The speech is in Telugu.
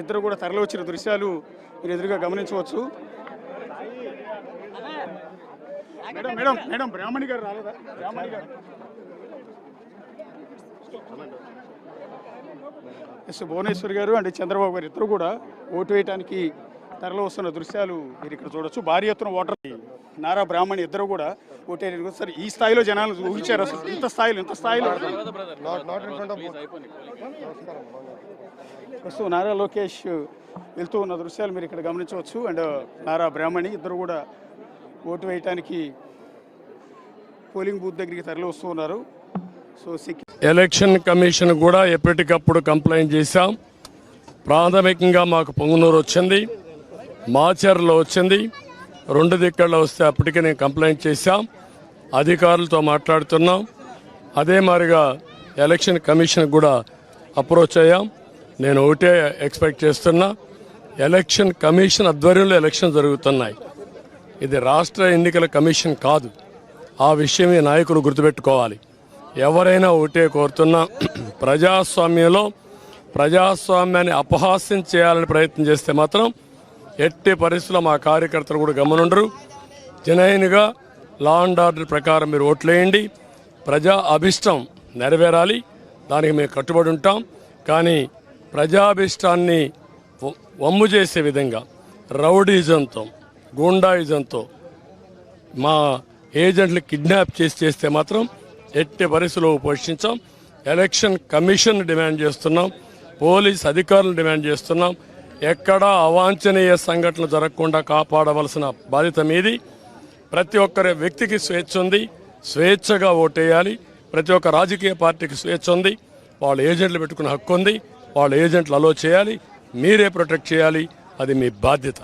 ఇద్దరు కూడా తరలివచ్చిన దృశ్యాలు మీరు ఎదురుగా గమనించవచ్చు. మేడం మేడం మేడం బ్రాహ్మణి గారు రాలేదా? బ్రాహ్మణి గారు. ఎస్ భువనేశ్వర్ గారు అండ్ చంద్రబాబు గారు ఇద్దరు కూడా ఓటు వేయడానికి తరలి వస్తున్న దృశ్యాలు మీరు ఇక్కడ చూడొచ్చు. భారీ ఎత్తున ఓటర్ నారా బ్రాహ్మణి ఇద్దరు కూడా ఓటు వేయడానికి సార్ ఈ స్థాయిలో జనాలు ఊహించారు అసలు. ఇంత స్థాయిలో ఇంత స్థాయిలో. ప్రస్తుతం నారా లోకేష్ వెళ్తూ ఉన్న దృశ్యాలు మీరు ఇక్కడ గమనించవచ్చు. అండ్ నారా బ్రాహ్మణి ఇద్దరు కూడా ఓటు వేయటానికి పోలింగ్ బూత్ దగ్గరికి తరలి వస్తూ ఉన్నారు. సో ఎలక్షన్ కమిషన్ కూడా ఎప్పటికప్పుడు కంప్లైంట్ చేశాం. ప్రాథమికంగా మాకు పొంగునూరు వచ్చింది మాచర్లో వచ్చింది. రెండు దిక్కల్లో వస్తే అప్పటికే నేను కంప్లైంట్ చేశాం. అధికారులతో మాట్లాడుతున్నాం. అదే మాదిరిగా ఎలక్షన్ కమిషన్ కూడా అప్రోచ్ అయ్యాం. నేను ఒకటే ఎక్స్పెక్ట్ చేస్తున్నా ఎలక్షన్ కమిషన్ ఆధ్వర్యంలో ఎలక్షన్ జరుగుతున్నాయి. ఇది రాష్ట్ర ఎన్నికల కమిషన్ కాదు. ఆ విషయం ఈ నాయకులు గుర్తుపెట్టుకోవాలి. ఎవరైనా ఒకటే కోరుతున్నా ప్రజాస్వామ్యంలో ప్రజాస్వామ్యాన్ని అపహాస్యం చేయాలని ప్రయత్నం చేస్తే మాత్రం ఎట్టి పరిస్థితుల్లో మా కార్యకర్తలు కూడా గమనుండరు. జనైన్గా లా అండ్ ఆర్డర్ ప్రకారం మీరు ఓట్లేయండి ప్రజా అభిష్టం నెరవేరాలి. దానికి మేము కట్టుబడి ఉంటాం. కానీ ప్రజాభిష్టాన్ని వమ్ము చేసే విధంగా రౌడీజంతో గూండాయిజంతో మా ఏజెంట్లు కిడ్నాప్ చేసి చేస్తే మాత్రం ఎట్టి పరిస్థితుల్లో పోషించాం ఎలక్షన్ కమిషన్ డిమాండ్ చేస్తున్నాం. పోలీస్ అధికారులను డిమాండ్ చేస్తున్నాం. ఎక్కడా అవాంఛనీయ సంఘటనలు జరగకుండా కాపాడవలసిన బాధ్యత మీది. ప్రతి ఒక్కరి వ్యక్తికి స్వేచ్ఛ ఉంది. స్వేచ్ఛగా ఓటేయాలి. ప్రతి ఒక్క రాజకీయ పార్టీకి స్వేచ్ఛ ఉంది. వాళ్ళ ఏజెంట్లు పెట్టుకునే హక్కు ఉంది. వాళ్ళ ఏజెంట్లు అలో చేయాలి. మీరే ప్రొటెక్ట్ చేయాలి. అది మీ బాధ్యత.